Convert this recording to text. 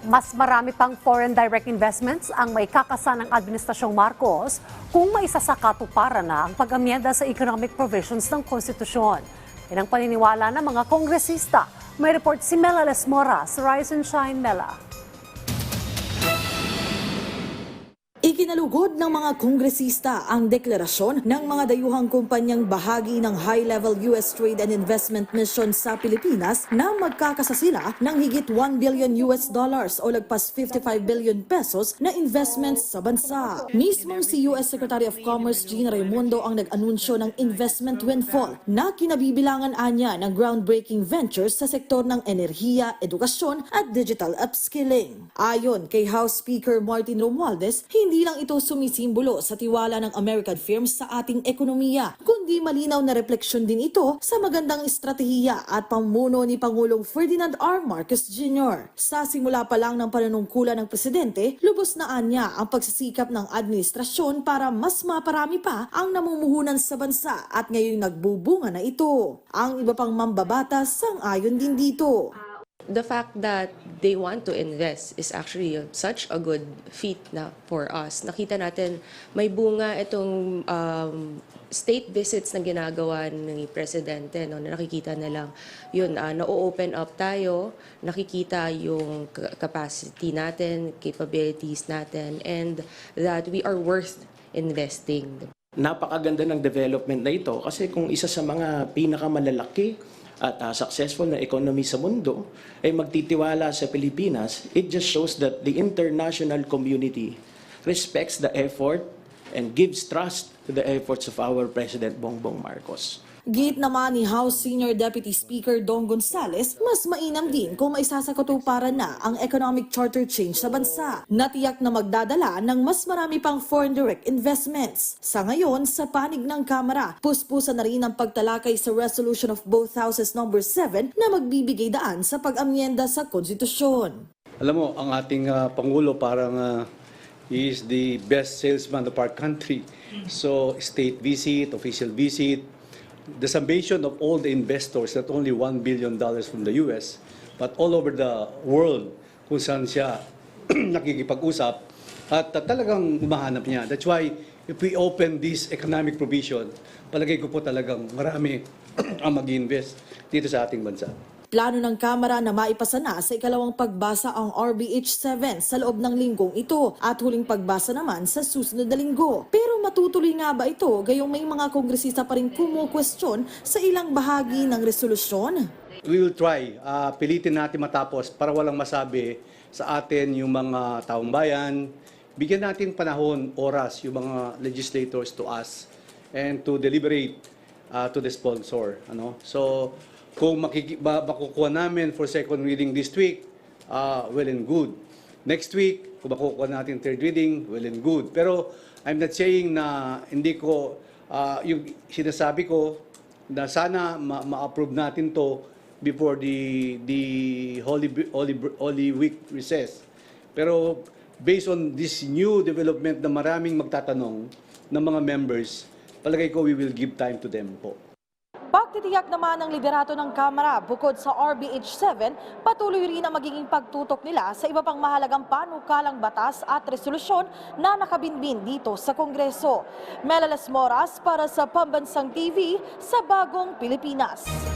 Mas marami pang foreign direct investments ang may kakasa ng Administrasyong Marcos kung may sasakatuparan na ang pag-amyenda sa economic provisions ng konstitusyon. Yan paniniwala ng mga kongresista. May report si Mela Lesmora sa Rise and Shine Mela. Ikinalugod ng mga kongresista ang deklarasyon ng mga dayuhang kumpanyang bahagi ng high-level US Trade and Investment Mission sa Pilipinas na magkakasa sila ng higit 1 billion US dollars o lagpas 55 billion pesos na investments sa bansa. Mismong si US Secretary of Commerce Gina Raimondo ang nag-anunsyo ng investment windfall na kinabibilangan anya ng groundbreaking ventures sa sektor ng enerhiya, edukasyon at digital upskilling. Ayon kay House Speaker Martin Romualdez, hindi lang ito sumisimbolo sa tiwala ng American firms sa ating ekonomiya, kundi malinaw na refleksyon din ito sa magandang estratehiya at pamuno ni Pangulong Ferdinand R. Marcos Jr. Sa simula pa lang ng panunungkulan ng presidente, lubos na anya ang pagsisikap ng administrasyon para mas maparami pa ang namumuhunan sa bansa at ngayong nagbubunga na ito. Ang iba pang mambabatas sang-ayon din dito. The fact that they want to invest is actually such a good feat na for us. Nakita natin may bunga itong um, state visits na ginagawa ni presidente no na nakikita na lang yun uh, na-open up tayo nakikita yung ca- capacity natin capabilities natin and that we are worth investing Napakaganda ng development na ito kasi kung isa sa mga pinakamalalaki at ah, successful na economy sa mundo ay magtitiwala sa Pilipinas, it just shows that the international community respects the effort and gives trust to the efforts of our President Bongbong Marcos. Git naman ni House Senior Deputy Speaker Don Gonzales, mas mainam din kung may sasakatuparan na ang economic charter change sa bansa. Natiyak na magdadala ng mas marami pang foreign direct investments. Sa ngayon, sa panig ng Kamara, puspusan na rin ang pagtalakay sa resolution of both houses number 7 na magbibigay daan sa pag-amyenda sa konstitusyon. Alam mo, ang ating ah, Pangulo parang ah, he is the best salesman of our country. So, state visit, official visit, the summation of all the investors, not only $1 billion from the US, but all over the world kung saan siya nakikipag-usap at ah, talagang umahanap niya. That's why if we open this economic provision, palagay ko po talagang marami ang mag-invest dito sa ating bansa. Plano ng Kamara na maipasa na sa ikalawang pagbasa ang RBH 7 sa loob ng linggong ito at huling pagbasa naman sa susunod na linggo. Pero matutuloy nga ba ito gayong may mga kongresista pa rin kumukwestiyon sa ilang bahagi ng resolusyon? We will try. Ah, pilitin natin matapos para walang masabi sa atin yung mga taong bayan. Bigyan natin panahon, oras, yung mga legislators to us and to deliberate ah, to the sponsor. Ano? So, kung ba- makukuha namin for second reading this week, ah, well and good. Next week, kung makukuha natin third reading, well and good. Pero I'm not saying na hindi ko, ah, yung sinasabi ko, na sana ma- ma-approve natin to before the the Holy Holy Holy Week recess. Pero based on this new development na maraming magtatanong ng mga members, palagay ko we will give time to them po. Pagtitiyak naman ng liderato ng Kamara bukod sa RBH 7, patuloy rin ang magiging pagtutok nila sa iba pang mahalagang panukalang batas at resolusyon na nakabinbin dito sa Kongreso. Melalas Moras para sa Pambansang TV sa Bagong Pilipinas.